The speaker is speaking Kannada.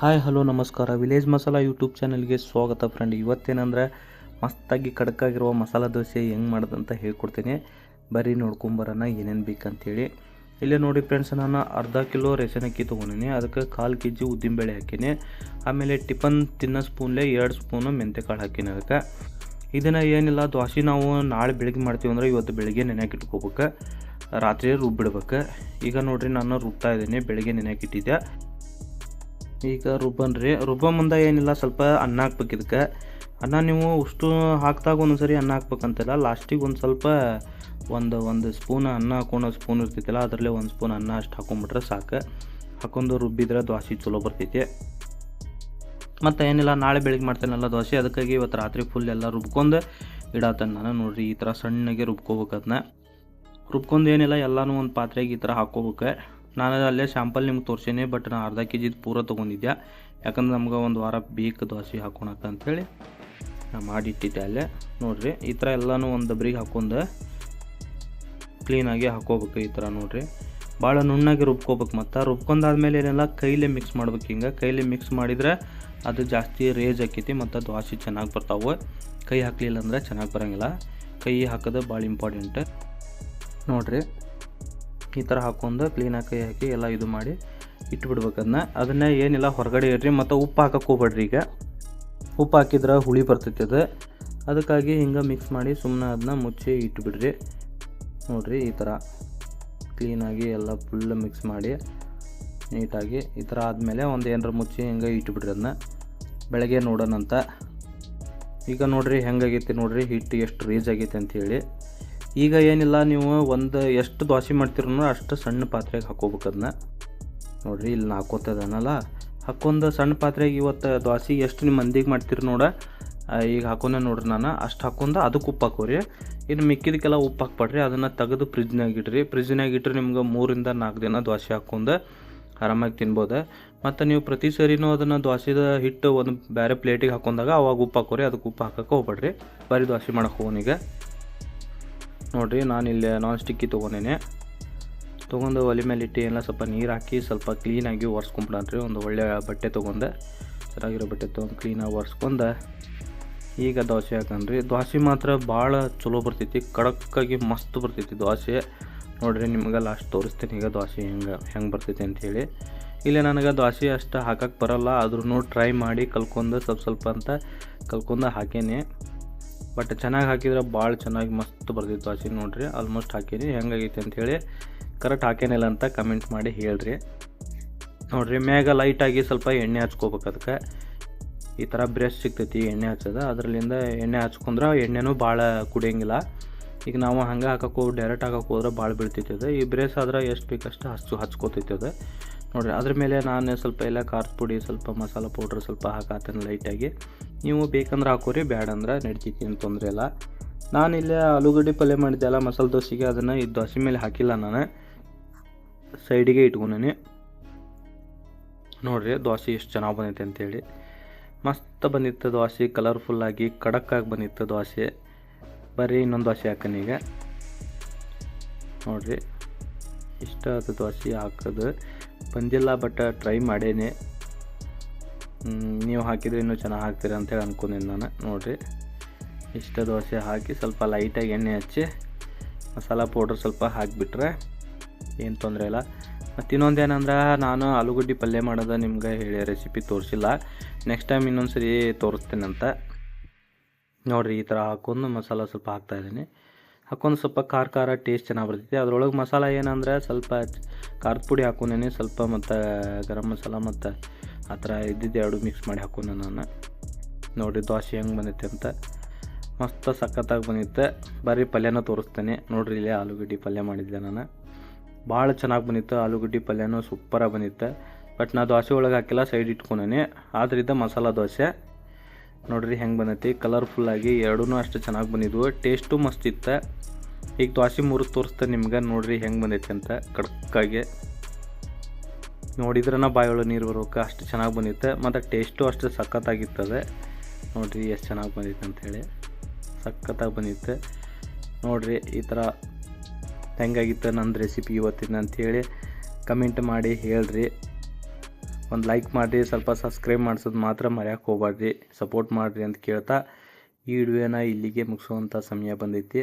ಹಾಯ್ ಹಲೋ ನಮಸ್ಕಾರ. ವಿಲೇಜ್ ಮಸಾಲ ಯೂಟ್ಯೂಬ್ ಚಾನಲ್ಗೆ ಸ್ವಾಗತ ಫ್ರೆಂಡ್ ಇವತ್ತೇನಂದ್ರೆ ಮಸ್ತಾಗಿ ಕಡಕಾಗಿರುವ ಮಸಾಲ ದೋಸೆ ಹೆಂಗೆ ಮಾಡೋದಂತ ಹೇಳ್ಕೊಡ್ತೀನಿ. ಬರೀ ನೋಡ್ಕೊಂಬರೋಣ ಏನೇನು ಬೇಕಂತೇಳಿ. ಇಲ್ಲೇ ನೋಡಿ ಫ್ರೆಂಡ್ಸ್ ನಾನು ಅರ್ಧ ಕಿಲೋ ರೇಷನ್ ಅಕ್ಕಿ ತೊಗೊಂಡಿನಿ. ಅದಕ್ಕೆ ಕಾಲು ಕೆ ಜಿ ಉದ್ದಿನಬೇಳೆ ಹಾಕೀನಿ. ಆಮೇಲೆ ಟಿಫನ್ ತಿನ್ನೋ ಸ್ಪೂನ್ಲೆ ಎರಡು ಸ್ಪೂನು ಮೆಂತ್ಯಕಾಳು ಹಾಕೀನಿ ಅದಕ್ಕೆ. ಇದನ್ನು ಏನಿಲ್ಲ, ದ್ವಾಸಿ ನಾವು ನಾಳೆ ಬೆಳಗ್ಗೆ ಮಾಡ್ತೀವಿ ಅಂದ್ರೆ ಇವತ್ತು ಬೆಳಗ್ಗೆ ನೆನೆಯಾಕೆ ಇಟ್ಕೋಬೇಕು. ರಾತ್ರಿ ರುಬ್ಬಿಡ್ಬೇಕು. ಈಗ ನೋಡಿರಿ ನಾನು ರುಬ್ತಾ ಇದ್ದೀನಿ, ಬೆಳಗ್ಗೆ ನೆನೆಯಾಕೆ ಇಟ್ಟಿದ್ದೆ. ಈಗ ರುಬ್ಬನ್ರಿ ರುಬ್ಬ ಮುಂದೆ ಏನಿಲ್ಲ, ಸ್ವಲ್ಪ ಅನ್ನ ಹಾಕ್ಬೇಕು ಇದಕ್ಕೆ. ಅನ್ನ ನೀವು ಉಷ್ಟು ಹಾಕ್ದಾಗ ಒಂದೊಂದು ಸರಿ ಅನ್ನ ಹಾಕ್ಬೇಕಂತಿಲ್ಲ. ಲಾಸ್ಟಿಗೆ ಒಂದು ಸ್ವಲ್ಪ ಒಂದು ಒಂದು ಸ್ಪೂನ್ ಅನ್ನ ಹಾಕೊಂಡು ಸ್ಪೂನ್ ಇರ್ತೈತಿಲ್ಲ, ಅದರಲ್ಲೇ ಒಂದು ಸ್ಪೂನ್ ಅನ್ನ ಅಷ್ಟು ಹಾಕೊಂಡ್ಬಿಟ್ರೆ ಸಾಕು. ಹಾಕೊಂಡು ರುಬ್ಬಿದ್ರೆ ದೋಸೆ ಚಲೋ ಬರ್ತೈತಿ. ಮತ್ತು ಏನಿಲ್ಲ, ನಾಳೆ ಬೆಳಿಗ್ಗೆ ಮಾಡ್ತೇನಲ್ಲ ದೋಸೆ ಅದಕ್ಕಾಗಿ ಇವತ್ತು ರಾತ್ರಿ ಫುಲ್ ಎಲ್ಲ ರುಬ್ಕೊಂಡು ಇಡತ್ತೇನೆ ನಾನು ನೋಡಿರಿ, ಈ ಥರ ಸಣ್ಣಗೆ ರುಬ್ಕೋಬೇಕು ಅದನ್ನ ರುಬ್ಕೊಂಡು ಏನಿಲ್ಲ, ಎಲ್ಲನೂ ಒಂದು ಪಾತ್ರೆಗೆ ಈ ಥರ ಹಾಕ್ಕೋಬೇಕು. ನಾನು ಅಲ್ಲೇ ಶಾಂಪಲ್ ನಿಮ್ಗೆ ತೋರಿಸೇನೆ ಬಟ್ ನಾನು ಅರ್ಧ ಕೆ ಜಿದು ಪೂರ ತೊಗೊಂಡಿದ್ದೆ ಯಾಕಂದ್ರೆ ನಮ್ಗೆ ಒಂದು ವಾರ ಬೇಕು ದೋಸೆ ಹಾಕೊಳಕ ಅಂಥೇಳಿ ನಾನು ಮಾಡಿಟ್ಟಿದ್ದೆ ಅಲ್ಲೇ. ನೋಡಿರಿ, ಈ ಥರ ಎಲ್ಲನೂ ಒಂದು ಡಬ್ರಿಗೆ ಹಾಕೊಂಡು ಕ್ಲೀನಾಗಿ ಹಾಕೋಬೇಕು ಈ ಥರ ನೋಡಿರಿ. ಭಾಳ ನುಣ್ಣಗೆ ರುಬ್ಕೋಬೇಕು ಮತ್ತು. ರುಬ್ಕೊಂಡಾದ್ಮೇಲೆ ಏನೆಲ್ಲ ಕೈಲೇ ಮಿಕ್ಸ್ ಮಾಡ್ಬೇಕು ಹಿಂಗೆ. ಕೈಲೇ ಮಿಕ್ಸ್ ಮಾಡಿದ್ರೆ ಅದು ಜಾಸ್ತಿ ರೇಜ್ ಆಕೈತಿ ಮತ್ತು ದೋಸೆ ಚೆನ್ನಾಗಿ ಬರ್ತಾವೆ. ಕೈ ಹಾಕಲಿಲ್ಲ ಅಂದ್ರೆ ಚೆನ್ನಾಗಿ ಬರೋಂಗಿಲ್ಲ. ಕೈ ಹಾಕೋದು ಭಾಳ ಇಂಪಾರ್ಟೆಂಟ್ ನೋಡಿರಿ ಈ ಥರ ಹಾಕ್ಕೊಂಡು ಕ್ಲೀನಾಗಿ ಕೈ ಹಾಕಿ ಎಲ್ಲ ಇದು ಮಾಡಿ ಇಟ್ಬಿಡ್ಬೇಕು ಅದನ್ನ. ಅದನ್ನ ಏನಿಲ್ಲ, ಹೊರಗಡೆ ಇಡ್ರಿ ಮತ್ತು ಉಪ್ಪು ಹಾಕಕ್ಕೆ ಹೋಗ್ಬೇಡ್ರಿ ಈಗ. ಉಪ್ಪು ಹಾಕಿದ್ರೆ ಹುಳಿ ಬರ್ತೈತಿ ಅದು. ಅದಕ್ಕಾಗಿ ಹಿಂಗೆ ಮಿಕ್ಸ್ ಮಾಡಿ ಸುಮ್ಮನೆ ಅದನ್ನ ಮುಚ್ಚಿ ಇಟ್ಬಿಡ್ರಿ. ನೋಡಿರಿ, ಈ ಥರ ಕ್ಲೀನಾಗಿ ಎಲ್ಲ ಫುಲ್ ಮಿಕ್ಸ್ ಮಾಡಿ ನೀಟಾಗಿ ಈ ಥರ ಆದಮೇಲೆ ಒಂದು ಏನರ ಮುಚ್ಚಿ ಹಿಂಗೆ ಇಟ್ಬಿಡ್ರಿ ಅದನ್ನ. ಬೆಳಗ್ಗೆ ನೋಡೋಣಂತ. ಈಗ ನೋಡಿರಿ ಹೆಂಗಾಗೈತಿ ನೋಡಿರಿ ಹಿಟ್ಟು ಎಷ್ಟು ರೇಜ್ ಆಗೈತೆ ಅಂಥೇಳಿ ಈಗ ಏನಿಲ್ಲ, ನೀವು ಒಂದು ಎಷ್ಟು ದೋಸೆ ಮಾಡ್ತಿರೋ ಅಷ್ಟು ಸಣ್ಣ ಪಾತ್ರೆಗೆ ಹಾಕೋಬೇಕು ಅದನ್ನ ನೋಡ್ರಿ, ಇಲ್ಲಿ ಹಾಕೋತದನಲ್ಲ ಹಾಕೊಂಡು ಸಣ್ಣ ಪಾತ್ರೆಗೆ ಇವತ್ತು ದೋಸೆ ಎಷ್ಟು ನಿಮ್ಮ ಮಂದಿಗೆ ಮಾಡ್ತೀರಿ ನೋಡ. ಈಗ ಹಾಕೊಂಡೆ ನೋಡ್ರಿ ನಾನು. ಅಷ್ಟು ಹಾಕೊಂಡು ಅದಕ್ಕೆ ಉಪ್ಪು ಹಾಕೋರಿ. ಇನ್ನು ಮಿಕ್ಕಿದಕ್ಕೆಲ್ಲ ಉಪ್ಪು ಹಾಕ್ಬೇಡ್ರಿ. ಅದನ್ನು ತೆಗೆದು ಫ್ರಿಜ್ನಾಗ ಇಡ್ರಿ. ಫ್ರಿಜ್ನಾಗ ಇಟ್ಟರೆ ನಿಮ್ಗೆ ಮೂರಿಂದ ನಾಲ್ಕು ದಿನ ದೋಸೆ ಹಾಕೊಂಡು ಆರಾಮಾಗಿ ತಿನ್ಬೋದು. ಮತ್ತು ನೀವು ಪ್ರತಿ ಸರಿನೂ ಅದನ್ನು ದೋಸೆದ ಹಿಟ್ಟು ಒಂದು ಬೇರೆ ಪ್ಲೇಟಿಗೆ ಹಾಕೊಂಡಾಗ ಅವಾಗ ಉಪ್ಪು ಹಾಕೋರಿ. ಅದಕ್ಕೆ ಉಪ್ಪು ಹಾಕೋಕೆ ಹೋಗ್ಬೇಡ್ರಿ. ಬರೀ ದೋಸೆ ಮಾಡೋಕೆ ಹೋಗೋನೀಗ ನೋಡಿರಿ, ನಾನು ಇಲ್ಲಿ ನಾನ್ ಸ್ಟಿಕ್ಕಿ ತೊಗೊಂಡೇನೆ. ತೊಗೊಂಡು ಒಲೆ ಮೇಲೆ ಇಟ್ಟು ಎಲ್ಲ ಸ್ವಲ್ಪ ನೀರು ಹಾಕಿ ಸ್ವಲ್ಪ ಕ್ಲೀನಾಗಿ ಒರೆಸ್ಕೊಂಬಿಡನ್ರಿ ಒಂದು ಒಳ್ಳೆಯ ಬಟ್ಟೆ ತೊಗೊಂಡೆ. ಚೆನ್ನಾಗಿರೋ ಬಟ್ಟೆ ತೊಗೊಂಡು ಕ್ಲೀನಾಗಿ ಒರೆಸ್ಕೊಂಡು ಈಗ ದೋಸೆ ಹಾಕನ್ರಿ. ದೋಸೆ ಮಾತ್ರ ಭಾಳ ಚಲೋ ಬರ್ತೈತಿ. ಕಡಕ್ಕಾಗಿ ಮಸ್ತ್ ಬರ್ತೈತಿ ದೋಸೆ. ನೋಡ್ರಿ, ನಿಮ್ಗೆ ಲಾಸ್ಟ್ ತೋರಿಸ್ತೀನಿ. ಈಗ ದೋಸೆ ಹೆಂಗೆ ಹೆಂಗೆ ಬರ್ತೈತಿ ಅಂಥೇಳಿ ಇಲ್ಲಿ ನನಗೆ ದೋಸೆ ಅಷ್ಟು ಹಾಕಕ್ಕೆ ಬರಲ್ಲ. ಆದ್ರೂ ಟ್ರೈ ಮಾಡಿ ಕಲ್ಕೊಂಡು ಸ್ವಲ್ಪ ಸ್ವಲ್ಪ ಅಂತ ಕಲ್ಕೊಂಡು ಹಾಕೇನಿ. ಬಟ್ ಚೆನ್ನಾಗಿ ಹಾಕಿದ್ರೆ ಭಾಳ ಚೆನ್ನಾಗಿ ಮಸ್ತ್ ಬರ್ತಿತ್ತು ಆಚೆ ನೋಡ್ರಿ. ಆಲ್ಮೋಸ್ಟ್ ಹಾಕೀನಿ ಹೆಂಗಾಗೈತೆ ಅಂಥೇಳಿ ಕರೆಕ್ಟ್ ಹಾಕೇನಿಲ್ಲ ಅಂತ ಕಮೆಂಟ್ ಮಾಡಿ ಹೇಳ್ರಿ. ನೋಡ್ರಿ, ಮ್ಯಾಗ ಲೈಟಾಗಿ ಸ್ವಲ್ಪ ಎಣ್ಣೆ ಹಚ್ಕೋಬೇಕು ಅದಕ್ಕೆ. ಈ ಥರ ಬ್ರಷ್ ಸಿಗ್ತೈತಿ, ಎಣ್ಣೆ ಹಚ್ಚೋದು. ಅದರಲ್ಲಿಂದ ಎಣ್ಣೆ ಹಚ್ಕೊಂಡ್ರೆ ಎಣ್ಣೆನೂ ಭಾಳ ಕುಡಿಯೋಂಗಿಲ್ಲ. ಈಗ ನಾವು ಹಂಗೆ ಹಾಕಕ್ಕೆ ಡೈರೆಕ್ಟ್ ಹಾಕೋಕೆ ಹೋದ್ರೆ ಭಾಳ ಬೀಳ್ತೈತಿ ಅದು. ಈ ಬ್ರೇಸ್ ಆದ್ರೆ ಎಷ್ಟು ಬೇಕಷ್ಟು ಹಚ್ಚು ಹಚ್ಕೋತೈತಿ ಅದು. ನೋಡಿರಿ, ಅದ್ರ ಮೇಲೆ ನಾನು ಸ್ವಲ್ಪ ಎಲ್ಲ ಖಾರದ ಪುಡಿ, ಸ್ವಲ್ಪ ಮಸಾಲ ಪೌಡ್ರ್ ಸ್ವಲ್ಪ ಹಾಕಾತೇನೆ ಲೈಟಾಗಿ ನೀವು ಬೇಕಂದ್ರೆ ಹಾಕೋರಿ ಬ್ಯಾಡ ಅಂದ್ರೆ ಏನು ತೊಂದರೆ ಇಲ್ಲ. ನಾನು ಇಲ್ಲೇ ಆಲೂಗಡ್ಡೆ ಪಲ್ಯ ಮಾಡಿದ್ದೆಲ್ಲ ಮಸಾಲೆ ದೋಸೆಗೆ, ಅದನ್ನು ಈ ದೋಸೆ ಮೇಲೆ ಹಾಕಿಲ್ಲ ನಾನು. ಸೈಡಿಗೆ ಇಟ್ಕೊಂಡೇನಿ. ನೋಡಿರಿ, ದೋಸೆ ಎಷ್ಟು ಚೆನ್ನಾಗಿ ಬಂದೈತೆ ಅಂತೇಳಿ. ಮಸ್ತ್ ಬಂದಿತ್ತು ದೋಸೆ ಕಲರ್ಫುಲ್ಲಾಗಿ ಕಡಕ್ಕಾಗಿ ಬಂದಿತ್ತು ದೋಸೆ. ಬರೀ ಇನ್ನೊಂದು ದೋಸೆ ಹಾಕನಿ ಈಗ. ನೋಡ್ರಿ, ಇಷ್ಟ ಆದ ದೋಸೆ ಹಾಕೋದು. ಬಂದಿಲ್ಲ ಬಟ್ ಟ್ರೈ ಮಾಡೇನೆ. ನೀವು ಹಾಕಿದ್ರೆ ಇನ್ನೂ ಚೆನ್ನಾಗಿ ಹಾಕ್ತೀರ ಅಂತೇಳಿ ಅನ್ಕೊಂಡಿನಿ ನಾನು. ನೋಡಿರಿ, ಇಷ್ಟ ದೋಸೆ ಹಾಕಿ ಸ್ವಲ್ಪ ಲೈಟಾಗಿ ಎಣ್ಣೆ ಹಚ್ಚಿ, ಮಸಾಲ ಪೌಡ್ರ್ ಸ್ವಲ್ಪ ಹಾಕಿಬಿಟ್ರೆ ಏನು ತೊಂದರೆ ಇಲ್ಲ. ಮತ್ತು ಇನ್ನೊಂದು ಏನಂದ್ರೆ, ನಾನು ಆಲೂಗಡ್ಡೆ ಪಲ್ಯ ಮಾಡೋದು ನಿಮ್ಗೆ ಹೇಳಿ ರೆಸಿಪಿ ತೋರಿಸಿಲ್ಲ. ನೆಕ್ಸ್ಟ್ ಟೈಮ್ ಇನ್ನೊಂದು ಸರಿ ಅಂತ. ನೋಡಿರಿ, ಈ ಥರ ಹಾಕೊಂಡು ಮಸಾಲ ಸ್ವಲ್ಪ ಹಾಕ್ತಾಯಿದ್ದೀನಿ ಹಾಕೊಂಡು ಸ್ವಲ್ಪ ಖಾರ ಖಾರ ಟೇಸ್ಟ್ ಚೆನ್ನಾಗಿ ಬರ್ತೈತಿ. ಅದ್ರೊಳಗೆ ಮಸಾಲ ಏನಂದ್ರೆ ಸ್ವಲ್ಪ ಖಾರದ ಪುಡಿ ಹಾಕೊಂಡೇನೆ, ಸ್ವಲ್ಪ ಮತ್ತು ಗರಂ ಮಸಾಲ ಮತ್ತು ಆ ಥರ ಇದ್ದಿದ್ದು ಎರಡು ಮಿಕ್ಸ್ ಮಾಡಿ ಹಾಕೊಂಡೆ ನಾನು. ನೋಡಿ ದೋಸೆ ಹೆಂಗೆ ಬಂದೈತೆ ಅಂತ. ಮಸ್ತ್ ಸಖತ್ತಾಗಿ ಬಂದಿತ್ತು ಬರೀ ಪಲ್ಯನ ತೋರಿಸ್ತೇನೆ. ನೋಡ್ರಿ ಇಲ್ಲೇ ಆಲೂಗಡ್ಡೆ ಪಲ್ಯ ಮಾಡಿದ್ದೆ ನಾನು. ಭಾಳ ಚೆನ್ನಾಗಿ ಬಂದಿತ್ತು ಆಲೂಗಡ್ಡೆ ಪಲ್ಯನೂ ಸೂಪರಾಗಿ ಬಂದಿತ್ತು ಬಟ್ ನಾ ದೋಸೆ ಒಳಗೆ ಹಾಕಿಲ್ಲ ಸೈಡ್ ಇಟ್ಕೊಂಡೇನೆ. ಆದ್ರಿಂದ ಮಸಾಲ ದೋಸೆ. ನೋಡ್ರಿ ಹೆಂಗೆ ಬಂದೈತಿ. ಕಲರ್ಫುಲ್ಲಾಗಿ ಎರಡೂ ಅಷ್ಟು ಚೆನ್ನಾಗಿ ಬಂದಿದ್ವು. ಟೇಸ್ಟು ಮಸ್ತ್ ಇತ್ತು. ಈಗ ದ್ವಾಸಿ ಮೂರು ತೋರಿಸ್ತ ನಿಮ್ಗೆ. ನೋಡ್ರಿ ಹೆಂಗೆ ಬಂದೈತಿ ಅಂತ ಕಡಕ್ಕಾಗೆ ನೋಡಿದ್ರನ ಬಾಯೊಳ ನೀರು ಬರೋಕೆ ಅಷ್ಟು ಚೆನ್ನಾಗಿ ಬಂದಿತ್ತು. ಮತ್ತು ಟೇಸ್ಟು ಅಷ್ಟು ಸಖತ್ತಾಗಿತ್ತದೆ. ನೋಡ್ರಿ ಎಷ್ಟು ಚೆನ್ನಾಗಿ ಬಂದಿತ್ತು ಅಂಥೇಳಿ ಸಖತ್ತಾಗಿ ಬಂದಿತ್ತು. ನೋಡಿರಿ ಈ ಥರ ಹೆಂಗಾಗಿತ್ತು ನಂದು ರೆಸಿಪಿ ಇವತ್ತಿನ ಅಂಥೇಳಿ ಕಮೆಂಟ್ ಮಾಡಿ ಹೇಳ್ರಿ. ಒಂದು ಲೈಕ್ ಮಾಡಿರಿ, ಸ್ವಲ್ಪ ಸಬ್ಸ್ಕ್ರೈಬ್ ಮಾಡಿಸೋದು ಮಾತ್ರ ಮರ್ಯಾಕೆ ಹೋಗ್ಬಾರ್ದು ಸಪೋರ್ಟ್ ಮಾಡಿರಿ ಅಂತ ಕೇಳ್ತಾ ಈ ವಿಡಿಯೋನ ಇಲ್ಲಿಗೆ ಮುಗಿಸುವಂಥ ಸಮಯ ಬಂದೈತಿ.